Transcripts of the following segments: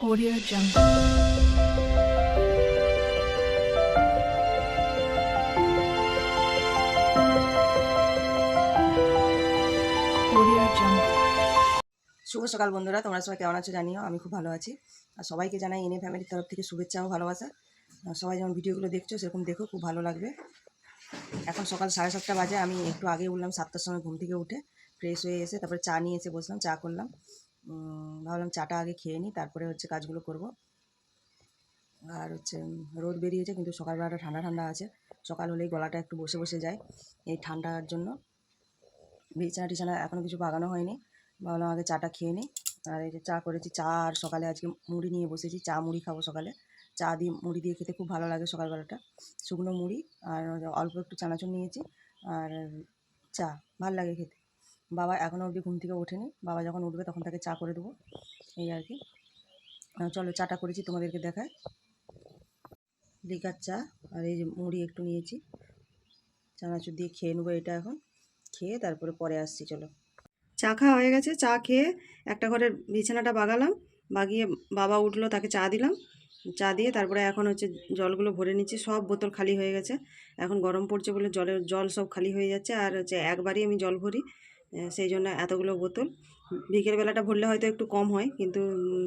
Audio Jungle. শুভ সকাল বন্ধুরা, তোমরা সবাই কেমন আছো জানিও, আমি খুব ভালো আছি। আর সবাইকে জানাই এনে ফ্যামিলির তরফ থেকে শুভেচ্ছা ও ভালোবাসা। সবাই যেমন ভিডিওগুলো দেখছ, সেরকম দেখো, খুব ভালো লাগবে। এখন সকাল সাড়ে সাতটা বাজে, আমি একটু আগে উঠলাম সাতটার সময় ঘুম থেকে উঠে ফ্রেশ হয়ে এসে তারপরে চা নিয়ে এসে বসলাম, চা করলাম। ভাবলাম চাটা আগে খেয়ে নিই, তারপরে হচ্ছে কাজগুলো করব। আর হচ্ছে রোদ বেরিয়েছে কিন্তু সকালবেলাটা ঠান্ডা ঠান্ডা আছে। সকাল হলেই গলাটা একটু বসে বসে যায় এই ঠান্ডার জন্য। বিছানা টিছানা এখনও কিছু বাগানো হয়নি। ভাবলাম আগে চাটা খেয়ে নিই। আর এই যে চা করেছি, চা আর সকালে আজকে মুড়ি নিয়ে বসেছি, চা মুড়ি খাব সকালে। চা দিয়ে মুড়ি দিয়ে খেতে খুব ভালো লাগে সকালবেলাটা। শুকনো মুড়ি আর অল্প একটু চানাচুর নিয়েছি। আর চা, ভালো লাগে খেতে। বাবা এখনও অবধি ঘুম থেকে ওঠেনি। বাবা যখন উঠবে তখন তাকে চা করে দেবো। এই আর কি। চলো চাটা করেছি, তোমাদেরকে দেখায় লিকার চা আর এই যে মুড়ি একটু নিয়েছি। চানাচুর দিয়ে খেয়ে নেব এটা এখন। খেয়ে তারপরে পরে আসছি, চলো। চা খাওয়া হয়ে গেছে। চা খেয়ে একটা ঘরের বিছানাটা বাগালাম। বাগিয়ে বাবা উঠল, তাকে চা দিলাম। চা দিয়ে তারপরে এখন হচ্ছে জলগুলো ভরে নিচ্ছি। সব বোতল খালি হয়ে গেছে। এখন গরম পড়ছে বলে জলের জল সব খালি হয়ে যাচ্ছে। আর হচ্ছে একবারই আমি জল ভরি। সেই জন্য এতগুলো বোতল। বিকেলবেলাটা ভরলে হয়তো একটু কম হয়, কিন্তু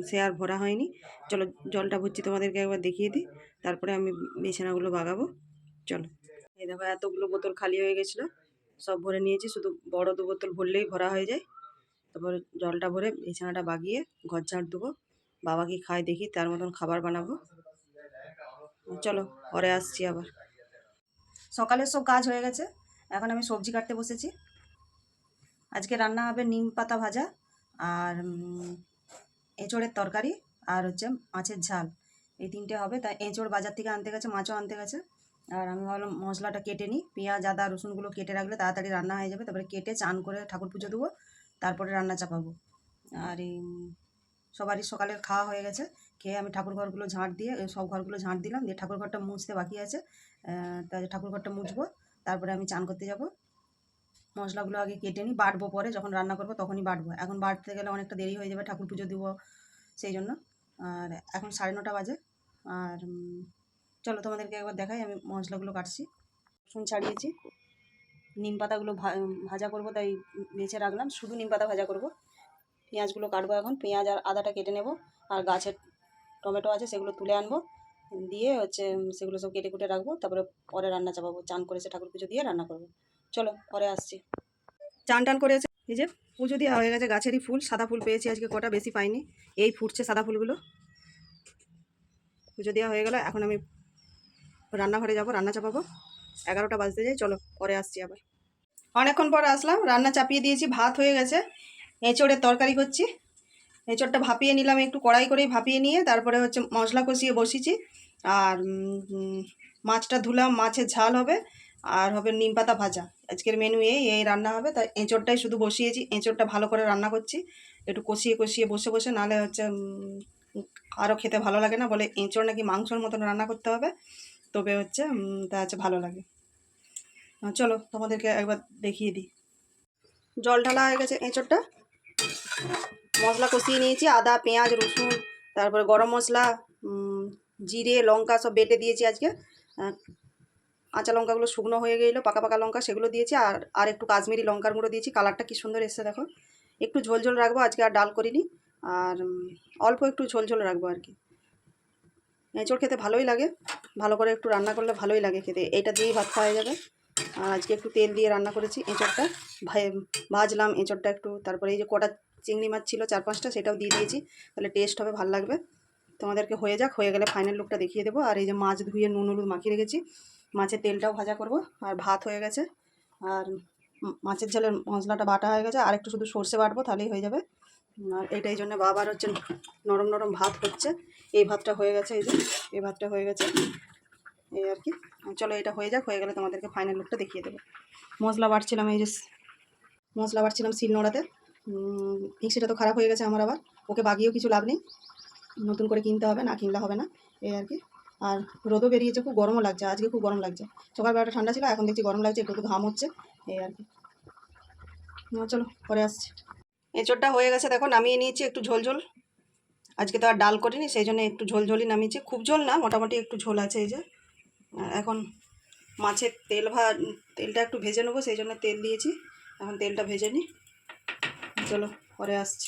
সে আর ভরা হয়নি। চলো, জলটা ভরছি, তোমাদেরকে একবার দেখিয়ে দিই। তারপরে আমি বিছানাগুলো বাগাবো। চলো। এই দেখো, এতগুলো বোতল খালি হয়ে গেছিল। সব ভরে নিয়েছি, শুধু বড় দু বোতল ভরলেই ভরা হয়ে যায়। তারপর জলটা ভরে বিছানাটা বাগিয়ে ঘর ঝাড় দেবো। বাবা কি খায় দেখি, তার মতন খাবার বানাবো। চলো, পরে আসছি আবার। সকালের সব কাজ হয়ে গেছে। এখন আমি সবজি কাটতে বসেছি। আজকে রান্না হবে নিম পাতা ভাজা আর এঁচোড়ের তরকারি আর হচ্ছে মাছের ঝাল। এই তিনটে হবে। তাই এঁচোড় বাজার থেকে আনতে গেছে, মাছও আনতে গেছে। আর আমি ভাবলাম মশলাটা কেটে নিই। পেঁয়াজ, আদা, রসুনগুলো কেটে রাখলে তাড়াতাড়ি রান্না হয়ে যাবে। তারপরে কেটে চান করে ঠাকুর পুজো দেবো। তারপরে রান্না চাপাবো। আর এই সবারই সকালের খাওয়া হয়ে গেছে। খেয়ে আমি ঠাকুর ঘরগুলো ঝাঁট দিয়ে সব ঘরগুলো ঝাঁট দিলাম। দিয়ে ঠাকুর ঘরটা মুছতে বাকি আছে। তাই ঠাকুর ঘরটা মুছবো। তারপরে আমি চান করতে যাব। মশলাগুলো আগে কেটে নিই, বাটবো পরে যখন রান্না করব তখনই বাটবো। এখন বাটতে গেলে অনেকটা দেরি হয়ে যাবে ঠাকুর পুজো দিব সেই জন্য। আর এখন সাড়ে নটা বাজে। আর চলো তোমাদেরকে একবার দেখাই, আমি মশলাগুলো কাটছি। রসুন ছাড়িয়েছি। নিম পাতাগুলো ভাজা করব, তাই বেছে রাখলাম। শুধু নিম পাতা ভাজা করব। পেঁয়াজগুলো কাটবো এখন। পেঁয়াজ আর আদাটা কেটে নেব। আর গাছের টমেটো আছে, সেগুলো তুলে আনব। দিয়ে হচ্ছে সেগুলো সব কেটে কুটে রাখব। তারপরে পরে রান্না চাপাবো। চান করেছে ঠাকুর পুজো দিয়ে রান্না করব। চলো, পরে আসছি। চান টান করেছে। এই যে পুজো দেওয়া হয়ে গেছে, গাছেরই ফুল, সাদা ফুল পেয়েছি, আজকে কটা বেশি পাইনি। এই ফুটছে সাদা ফুলগুলো। পুজো দেওয়া হয়ে গেল, এখন আমি রান্নাঘরে যাব, রান্না চাপাবো। এগারোটা বাজতে যাই চলো, পরে আসছি আবার। অনেকক্ষণ পরে আসলাম, রান্না চাপিয়ে দিয়েছি, ভাত হয়ে গেছে। এঁচোড়ের তরকারি করছি। এঁচোড়টা ভাপিয়ে নিলাম, একটু কড়াই করেই ভাপিয়ে নিয়ে, তারপরে হচ্ছে মশলা কষিয়ে বসিয়েছি। আর মাছটা ধুলাম, মাছের ঝাল হবে। আর হবে নিম পাতা ভাজা। আজকের মেনু এই এই রান্না হবে তাই এঁচোড়টাই শুধু বসিয়েছি, এঁচোড়টা ভালো করে রান্না করছি। একটু কষিয়ে কষিয়ে বসে বসে নাহলে হচ্ছে আরও খেতে ভালো লাগে না বলে এঁচোড় নাকি মাংসর মতন রান্না করতে হবে, তবে হচ্ছে তা হচ্ছে ভালো লাগে। চলো তোমাদেরকে একবার দেখিয়ে দিই। জল ঢালা হয়ে গেছে এঁচোড়টা। মশলা কষিয়ে নিয়েছি, আদা, পেঁয়াজ, রসুন, তারপরে গরম মশলা জিরে, লঙ্কা সব বেটে দিয়েছি আজকে। কাঁচা লঙ্কাগুলো শুকনো হয়ে গেলো, পাকা পাকা লঙ্কা সেগুলো দিয়েছি আর আর একটু কাশ্মীরি লঙ্কার গুঁড়ো দিয়েছি, কালারটা কি সুন্দর এসছে দেখো। একটু ঝোল ঝোল রাখব, আজকে আর ডাল করিনি, আর অল্প একটু ঝোল ঝোল রাখব আর কি। এঁচড় খেতে ভালোই লাগে, ভালো করে একটু রান্না করলে ভালোই লাগে খেতে, এটা দিয়েই ভাত খাওয়া যাবে। আর আজকে একটু তেল দিয়ে রান্না করেছি এঁচড়টা ভাজলাম এঁচড়টা একটু, তারপরে এই যে কটা চিংড়ি মাছ ছিল চার পাঁচটা সেটাও দিয়ে দিয়েছি, তাহলে টেস্ট হবে, ভালো লাগবে। তোমাদেরকে হয়ে যাক, হয়ে গেলে ফাইনাল লুকটা দেখিয়ে দেবো, আর এই যে মাছ ধুয়ে নুন হলুদ মাখিয়ে রেখেছি মাছের তেলটাও ভাজা করব, আর ভাত হয়ে গেছে। আর মাছের ঝালের মশলাটা বাটা হয়ে গেছে, আর একটু শুধু সর্ষে বাটবো, তাহলেই হয়ে যাবে। আর এইটাই জন্য বাবার হচ্ছে নরম নরম ভাত হচ্ছে। এই ভাতটা হয়ে গেছে, এই যে, এই ভাতটা হয়ে গেছে। এই আর কি। চলো, এটা হয়ে যাক, হয়ে গেলে তোমাদেরকে ফাইনাল লুকটা দেখিয়ে দেবো। মশলা বাটছিলাম, এই যে, মশলা বাটছিলাম শিল নোড়াতে। মিক্সিটা তো খারাপ হয়ে গেছে আমার আবার। ওকে বাগিয়েও কিছু লাভ নেই। নতুন করে কিনতে হবে, না কিনলে হবে না। এই আর কি। আর রোদও বেরিয়েছে, খুব গরমও লাগছে, আজকে খুব গরম লাগছে। সকালবেলাটা ঠান্ডা ছিল, এখন দেখছি গরম লাগছে, একটু একটু ঘাম হচ্ছে, এই আর কি। চলো, পরে আসছি। এঁচোড়টা হয়ে গেছে, দেখো, নামিয়ে নিয়েছি একটু ঝোল ঝোল। আজকে তো আর ডাল করিনি, সেই জন্য একটু ঝোল ঝোলই নামিয়েছি। খুব ঝোল না, মোটামুটি একটু ঝোল আছে এই যে। এখন মাছের তেল ভা, তেলটা একটু ভেজে নেব, সেই জন্য তেল দিয়েছি। এখন তেলটা ভেজে নিই। চলো, পরে আসছি।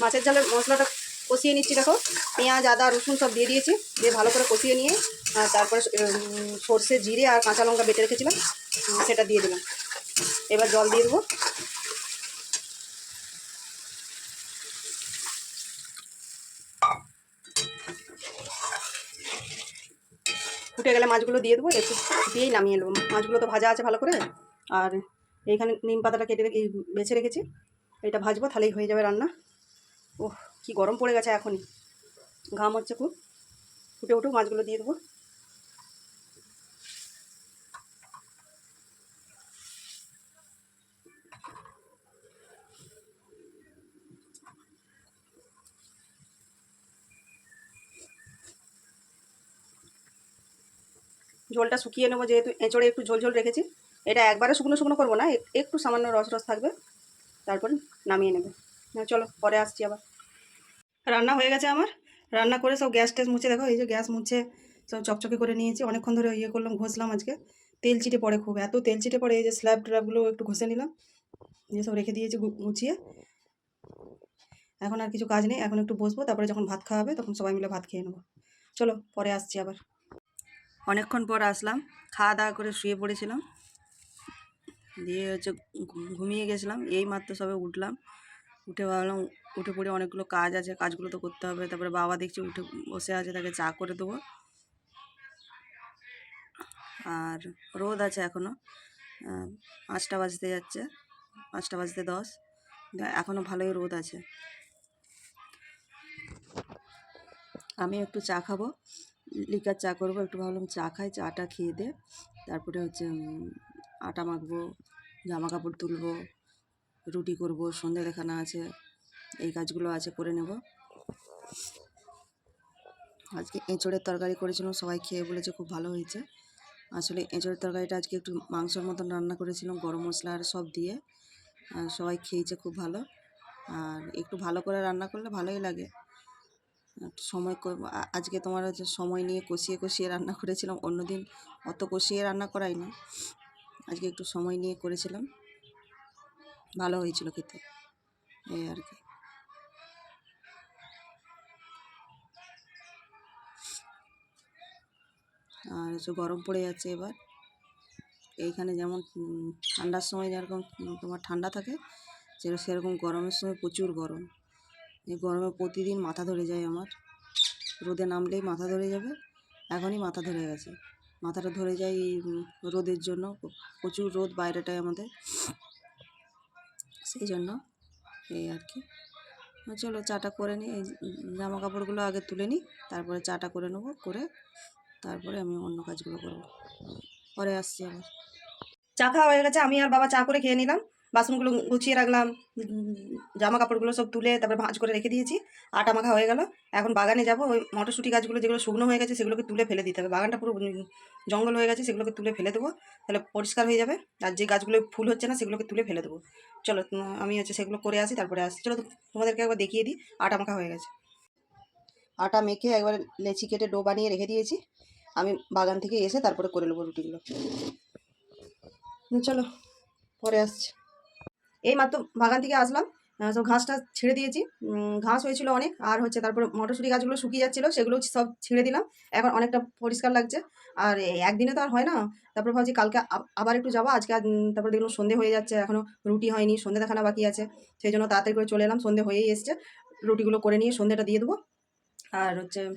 মাছের জালের মশলাটা কষিয়ে নিচ্ছি, দেখো। পেঁয়াজ, আদা, রসুন সব দিয়ে দিয়েছি। দিয়ে ভালো করে কষিয়ে নিয়ে তারপরে সর্ষে, জিরে আর কাঁচা লঙ্কা বেটে রেখেছিলাম। সেটা দিয়ে দিলাম। এবার জল দিয়ে দেবো। ফুটে গেলে মাছগুলো দিয়ে দেবো, একটু দিয়েই নামিয়ে নেব। মাছগুলো তো ভাজা আছে ভালো করে। আর এইখানে নিম পাতাটা কেটে বেছে রেখেছি। এটা ভাজবো, তাহলেই হয়ে যাবে রান্না। ওহ। কি গরম পড়ে গেছে এখনই। ঘাম হচ্ছে খুব। ফুটে উঠুক মাছগুলো দিয়ে দেবো। ঝোলটা শুকিয়ে নেব যেহেতু এঁচড়ে একটু ঝোল ঝোল রেখেছি। এটা একবারে শুকনো শুকনো করব না একটু সামান্য রস রস থাকবে। তারপর নামিয়ে নেবে। চলো, পরে আসছি আবার। রান্না হয়ে গেছে আমার। রান্না করে সব গ্যাস ট্যাস মুছে, দেখো এই যে গ্যাস মুছে সব চকচকে করে নিয়েছি। অনেকক্ষণ ধরে ইয়ে করলাম, ঘষলাম আজকে। তেল চিটে পড়ে খুব, এত তেল চিটে পড়ে, এই যে স্ল্যাব ট্র্যাবগুলো একটু ঘষে নিলাম। দিয়ে সব রেখে দিয়েছি গুছিয়ে এখন আর কিছু কাজ নেই, এখন একটু বসবো, তারপরে যখন ভাত খাওয়া হবে তখন সবাই মিলে ভাত খেয়ে নেব। চলো, পরে আসছি আবার। অনেকক্ষণ পর আসলাম, খাওয়া দাওয়া করে শুয়ে পড়েছিলাম। দিয়ে হচ্ছে ঘুমিয়ে গেছিলাম, এই মাত্র সবে উঠলাম। উঠে ভাবলাম উঠে পড়ে অনেকগুলো কাজ আছে, কাজগুলো তো করতে হবে। তারপরে বাবা দেখছি উঠে বসে আছে, তাকে চা করে দেবো। আর রোদ আছে এখনও পাঁচটা বাজতে যাচ্ছে, পাঁচটা বাজতে দশ। এখনও ভালোই রোদ আছে। আমি একটু চা খাব, লিকার চা করব, একটু ভাবলাম চা খাই, চাটা খেয়ে দে। তারপরে হচ্ছে আটা মাখবো জামা কাপড় তুলবো, রুটি করব সন্ধে দেখানো আছে। এই কাজগুলো আছে করে নেব। আজকে এঁচড়ের তরকারি করেছিলাম, সবাই খেয়ে বলেছে খুব ভালো হয়েছে। আসলে এঁচড়ের তরকারিটা আজকে একটু মাংসের মতন রান্না করেছিলাম, গরম মশলা আর সব দিয়ে। সবাই খেয়েছে খুব ভালো। আর একটু ভালো করে রান্না করলে ভালোই লাগে। সময় আজকে তোমার হচ্ছে সময় নিয়ে কষিয়ে কষিয়ে রান্না করেছিলাম, অন্যদিন অত কষিয়ে রান্না করাই না আজকে একটু সময় নিয়ে করেছিলাম। ভালো হয়েছিল খেতে। এই আর কি। আর হচ্ছে গরম পড়ে যাচ্ছে এবার। এইখানে যেমন ঠান্ডার সময় যেরকম, তোমার ঠান্ডা থাকে, সেরকম সেরকম গরমের সময় প্রচুর গরম। এই গরমে প্রতিদিন মাথা ধরে যায় আমার। রোদে নামলেই মাথা ধরে যাবে, এখনই মাথা ধরে গেছে। মাথাটা ধরে যায় এই রোদের জন্য, প্রচুর রোদ বাইরেটায় আমাদের। সেই জন্য এই আর কি। চলো চাটা করে নিই জামা কাপড়গুলো আগে তুলে নিই, তারপরে চাটা করে নেব, করে তারপরে আমি অন্য কাজগুলো করব। পরে আসছি আবার। চা খাওয়া হয়ে গেছে, আমি আর বাবা চা করে খেয়ে নিলাম। বাসনগুলো গুছিয়ে রাখলাম জামা কাপড়গুলো সব তুলে তারপরে ভাঁজ করে রেখে দিয়েছি। আটা মাখা হয়ে গেল। এখন বাগানে যাব, ওই মটরশুঁটি গাছগুলো যেগুলো শুকনো হয়ে গেছে সেগুলোকে তুলে ফেলে দিতে হবে। বাগানটা পুরো জঙ্গল হয়ে গেছে সেগুলোকে তুলে ফেলে দেবো। তাহলে পরিষ্কার হয়ে যাবে। আর যে গাছগুলো ফুল হচ্ছে না সেগুলোকে তুলে ফেলে দেবো। চলো আমি হচ্ছে সেগুলো করে আসি, তারপরে আসি চলো, তোমাদেরকে একবার দেখিয়ে দিই। আটা মাখা হয়ে গেছে। আটা মেখে একবার লেচি কেটে ডো বানিয়ে রেখে দিয়েছি। আমি বাগান থেকে এসে তারপরে করে নেব রুটিগুলো। চলো, পরে আসছি। এই মাত্র বাগান থেকে আসলাম সব ঘাসটা ছেড়ে দিয়েছি। ঘাস হয়েছিল অনেক, আর হচ্ছে তারপরে মটরশুঁটি গাছগুলো শুকিয়ে যাচ্ছিল, সেগুলো সব ছেড়ে দিলাম। এখন অনেকটা পরিষ্কার লাগছে। আর একদিনে তো আর হয় না, তারপরে ভাবছি কালকে আব- আবার একটু যাব। আজকে তারপরে দেখলাম সন্ধে হয়ে যাচ্ছে এখনও রুটি হয়নি, সন্ধে দেখানো বাকি আছে। সেই জন্য তাড়াতাড়ি করে চলে এলাম, সন্ধে হয়েই এসছে। রুটিগুলো করে নিয়ে সন্ধেটা দিয়ে দেবো। আর হচ্ছে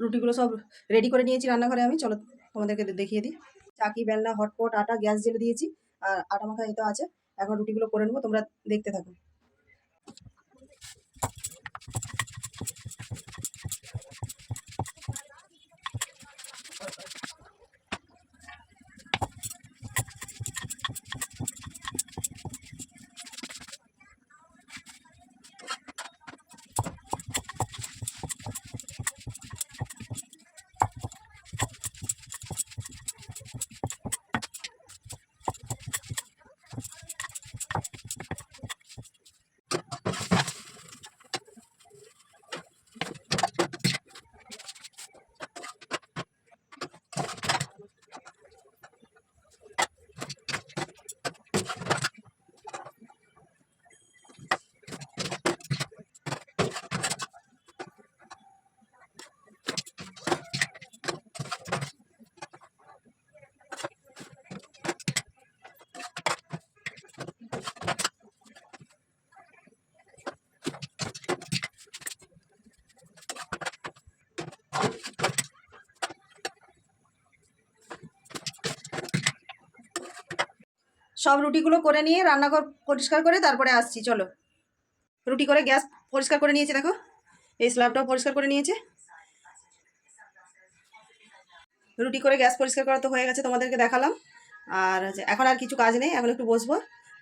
রুটিগুলো সব রেডি করে নিয়েছি রান্নাঘরে আমি। চলো তোমাদেরকে দেখিয়ে দিই। চাকি, বেলনা, হটপট, আটা, গ্যাস জেলে দিয়েছি। আর আটা মাখা এটা আছে। এখন রুটিগুলো করে নেব। তোমরা দেখতে থাকো। সব রুটিগুলো করে নিয়ে রান্নাঘর পরিষ্কার করে তারপরে আসছি, চলো। রুটি করে গ্যাস পরিষ্কার করে নিয়েছে, দেখো। এই স্ল্যাবটাও পরিষ্কার করে নিয়েছে। রুটি করে গ্যাস পরিষ্কার করা তো হয়ে গেছে তোমাদেরকে দেখালাম। আর এখন আর কিছু কাজ নেই, এখন একটু বসবো।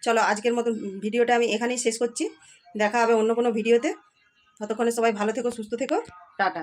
চলো, আজকের মতো ভিডিওটা আমি এখানেই শেষ করছি। দেখা হবে অন্য কোনো ভিডিওতে। ততক্ষণে সবাই ভালো থেকো, সুস্থ থেকো। টাটা।